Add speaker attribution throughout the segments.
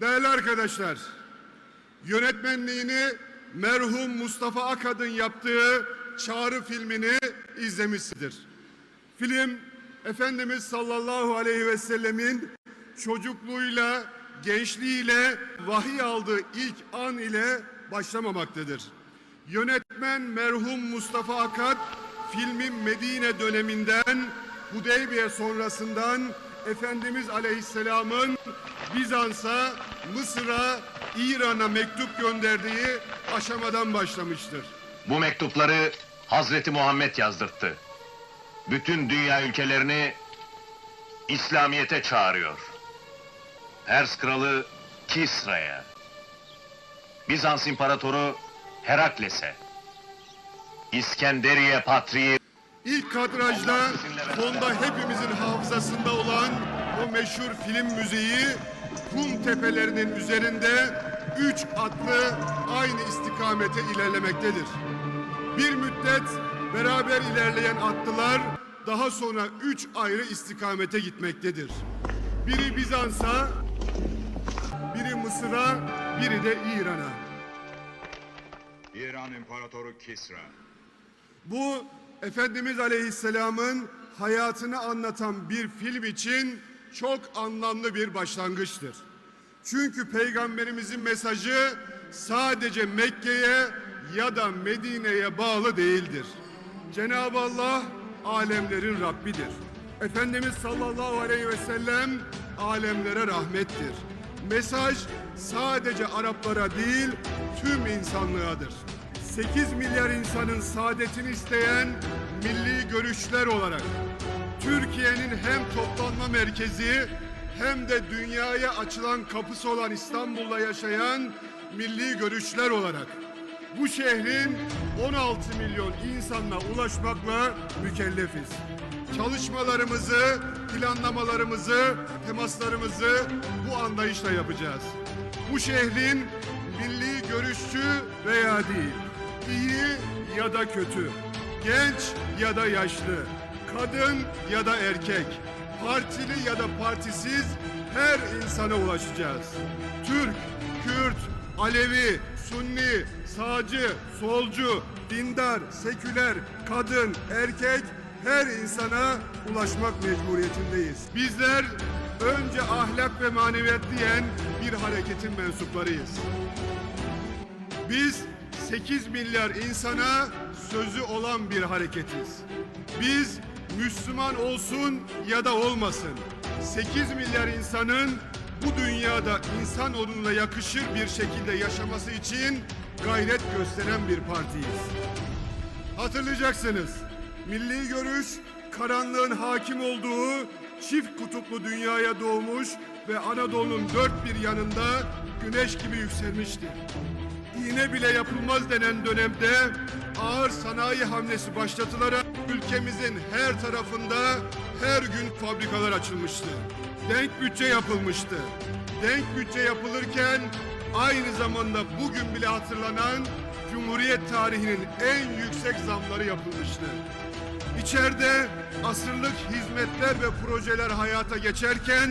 Speaker 1: Değerli arkadaşlar, yönetmenliğini merhum Mustafa Akad'ın yaptığı Çağrı filmini izlemişsinizdir. Film Efendimiz sallallahu aleyhi ve sellemin çocukluğuyla, gençliğiyle, vahiy aldığı ilk an ile başlamamaktadır. Yönetmen merhum Mustafa Akad filmin Medine döneminden Hudeybiye sonrasından Efendimiz Aleyhisselam'ın Bizans'a, Mısır'a, İran'a mektup gönderdiği aşamadan başlamıştır.
Speaker 2: Bu mektupları Hazreti Muhammed yazdırttı. Bütün dünya ülkelerini İslamiyete çağırıyor. Pers kralı Kisra'ya, Bizans imparatoru Herakles'e, İskenderiye Patriği
Speaker 1: İlk kadrajda fonda hepimizin hafızasında olan o meşhur film müziği Kum tepelerinin üzerinde üç atlı aynı istikamete ilerlemektedir. Bir müddet beraber ilerleyen atlılar daha sonra üç ayrı istikamete gitmektedir. Biri Bizans'a, biri Mısır'a, biri de İran'a.
Speaker 3: İran İmparatoru Kisra.
Speaker 1: Bu Efendimiz Aleyhisselam'ın hayatını anlatan bir film için çok anlamlı bir başlangıçtır. Çünkü peygamberimizin mesajı sadece Mekke'ye ya da Medine'ye bağlı değildir. Cenab-ı Allah alemlerin Rabbidir. Efendimiz sallallahu aleyhi ve sellem alemlere rahmettir. Mesaj sadece Araplara değil tüm insanlığadır. 8 milyar insanın saadetini isteyen milli görüşler olarak Türkiye'nin hem toplanma merkezi hem de dünyaya açılan kapısı olan İstanbul'da yaşayan milli görüşler olarak bu şehrin 16 milyon insanla ulaşmakla mükellefiz. Çalışmalarımızı, planlamalarımızı, temaslarımızı bu anlayışla yapacağız. Bu şehrin milli görüşçü veya değil, iyi ya da kötü, genç ya da yaşlı, kadın ya da erkek, partili ya da partisiz her insana ulaşacağız. Türk, Kürt, Alevi, Sunni, sağcı, solcu, dindar, seküler, kadın, erkek her insana ulaşmak mecburiyetindeyiz. Bizler önce ahlak ve maneviyat diyen bir hareketin mensuplarıyız. Biz 8 milyar insana sözü olan bir hareketiz. Biz Müslüman olsun ya da olmasın 8 milyar insanın bu dünyada insan onunla yakışır bir şekilde yaşaması için gayret gösteren bir partiyiz. Hatırlayacaksınız. Milli görüş karanlığın hakim olduğu çift kutuplu dünyaya doğmuş ve Anadolu'nun dört bir yanında güneş gibi yükselmişti. İğne bile yapılmaz denen dönemde ağır sanayi hamlesi başlatılarak ülkemizin her tarafında her gün fabrikalar açılmıştı. Denk bütçe yapılmıştı. Denk bütçe yapılırken aynı zamanda bugün bile hatırlanan Cumhuriyet tarihinin en yüksek zamları yapılmıştı. İçeride asırlık hizmetler ve projeler hayata geçerken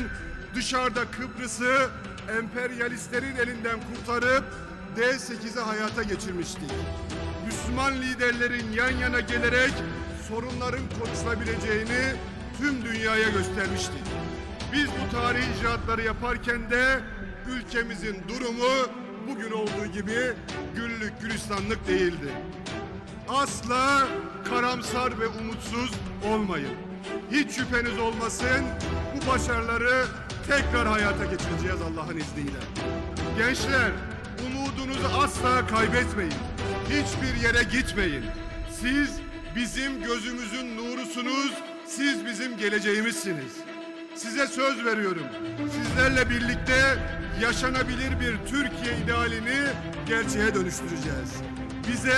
Speaker 1: dışarıda Kıbrıs'ı emperyalistlerin elinden kurtarıp D8'i hayata geçirmiştik. Müslüman liderlerin yan yana gelerek sorunların konuşulabileceğini tüm dünyaya göstermiştik. Biz bu tarihi icraatları yaparken de ülkemizin durumu bugün olduğu gibi güllük gülistanlık değildi. Asla karamsar ve umutsuz olmayın. Hiç şüpheniz olmasın bu başarıları tekrar hayata geçireceğiz Allah'ın izniyle. Gençler umudunuzu asla kaybetmeyin. Hiçbir yere gitmeyin. Siz bizim gözümüzün nurusunuz, siz bizim geleceğimizsiniz. Size söz veriyorum. Sizlerle birlikte yaşanabilir bir Türkiye idealini gerçeğe dönüştüreceğiz. Bize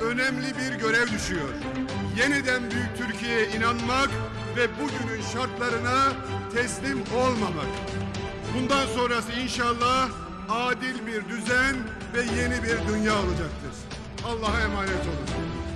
Speaker 1: önemli bir görev düşüyor. Yeniden büyük Türkiye'ye inanmak ve bugünün şartlarına teslim olmamak. Bundan sonrası inşallah adil bir düzen ve yeni bir dünya olacaktır. Allah'a emanet olun.